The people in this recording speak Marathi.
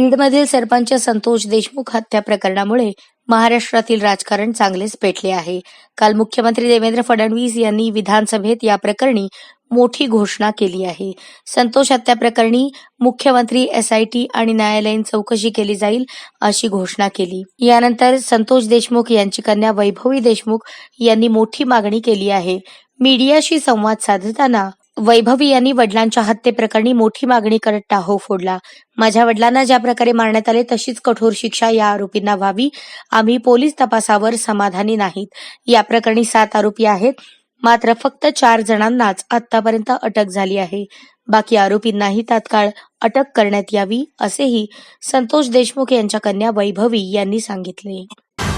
बीडमधील सरपंच संतोष देशमुख हत्या प्रकरणामुळे महाराष्ट्रातील राजकारण चांगलेच पेटले आहे. काल मुख्यमंत्री देवेंद्र फडणवीस यांनी विधानसभेत या प्रकरणी मोठी घोषणा केली आहे. संतोष हत्या प्रकरणी मुख्यमंत्री एसआयटी आणि न्यायालयीन चौकशी केली जाईल अशी घोषणा केली. यानंतर संतोष देशमुख यांची कन्या वैभवी देशमुख यांनी मोठी मागणी केली आहे. मीडियाशी संवाद साधताना वैभवी यांनी वडिलांच्या हत्येप्रकरणी मोठी मागणी करत टाहो फोडला. माझ्या वडिलांना ज्या प्रकारे मारण्यात आले तशीच कठोर शिक्षा या आरोपींना व्हावी. आम्ही पोलीस तपासावर समाधानी नाहीत. या प्रकरणी सात आरोपी आहेत. मात्र फक्त चार जणांनाच आतापर्यंत अटक झाली आहे. बाकी आरोपींनाही तात्काळ अटक करण्यात यावी असेही संतोष देशमुख यांच्या कन्या वैभवी यांनी सांगितले.